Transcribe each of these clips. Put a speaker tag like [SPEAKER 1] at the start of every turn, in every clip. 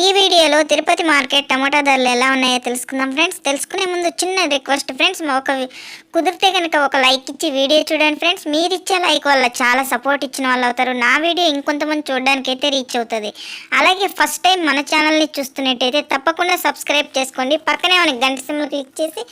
[SPEAKER 1] ఈ వీడియోలో తిరుపతి మార్కెట్ టమాటా ధరలు ఎలా ఉన్నాయో తెలుసుకుందాం ఫ్రెండ్స్. తెలుసుకునే ముందు చిన్న రిక్వెస్ట్ ఫ్రెండ్స్ ఒక కుదిరితే కనుక ఒక లైక్ ఇచ్చి వీడియో చూడండి ఫ్రెండ్స్. మీరు ఇచ్చే లైక్ వల్ల చాలా సపోర్ట్ ఇచ్చిన వాళ్ళు అవుతారు. నా వీడియో ఇంకొంతమంది చూడడానికి అయితే రీచ్ అవుతుంది. అలాగే ఫస్ట్ టైం మన ఛానల్ని చూస్తున్నట్టయితే తప్పకుండా సబ్స్క్రైబ్ చేసుకోండి. పక్కనే మనకి గంట సింబల్ క్లిక్ చేసి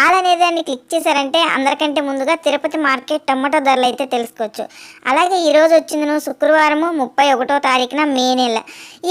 [SPEAKER 1] ఆల్ అనే దాన్ని క్లిక్ చేశారంటే అందరికంటే ముందుగా తిరుపతి మార్కెట్ టమాటో ధరలు అయితే తెలుసుకోవచ్చు. అలాగే ఈరోజు వచ్చింది శుక్రవారము ముప్పై ఒకటో తారీఖున మే నెల.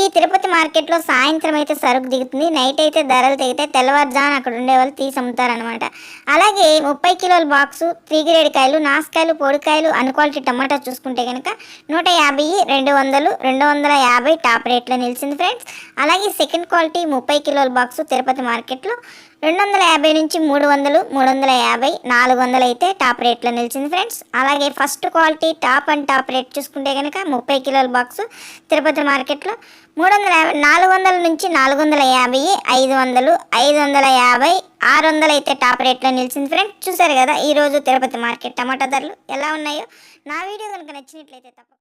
[SPEAKER 1] ఈ తిరుపతి మార్కెట్లో సాయంత్రం అయితే సరుకు దిగుతుంది నైట్ అయితే ధరలు తెగితే తెల్లవారుజాను అక్కడ ఉండే వాళ్ళు తీసి అమ్ముతారనమాట అలాగే ముప్పై కిలోల బాక్సు త్రీ గ్రేడ్ కాయలు నాసుకాయలు పొడికాయలు అన్ క్వాలిటీ టమాటా చూసుకుంటే కనుక నూట యాభై రెండు వందలు రెండు వందల యాభై టాప్ రేట్లో నిలిచింది ఫ్రెండ్స్. అలాగే సెకండ్ క్వాలిటీ ముప్పై కిలోల బాక్సు తిరుపతి మార్కెట్లో రెండు వందల యాభై నుంచి మూడు వందలు మూడు వందల యాభై నాలుగు వందలు అయితే టాప్ రేట్లో నిలిచింది ఫ్రెండ్స్. అలాగే first quality top and top rate చూసుకుంటే కనుక ముప్పై కిలోల బాక్సు తిరుపతి మార్కెట్లో మూడు వందల యాభై నాలుగు వందల నుంచి నాలుగు వందల యాభై ఐదు వందలు ఐదు వందల యాభై ఆరు వందలు అయితే టాప్ రేట్లో నిలిచింది ఫ్రెండ్స్. చూసారు కదా ఈరోజు తిరుపతి మార్కెట్ టమాటా ధరలు ఎలా ఉన్నాయో. నా వీడియో కనుక నచ్చినట్లయితే తప్పకుండా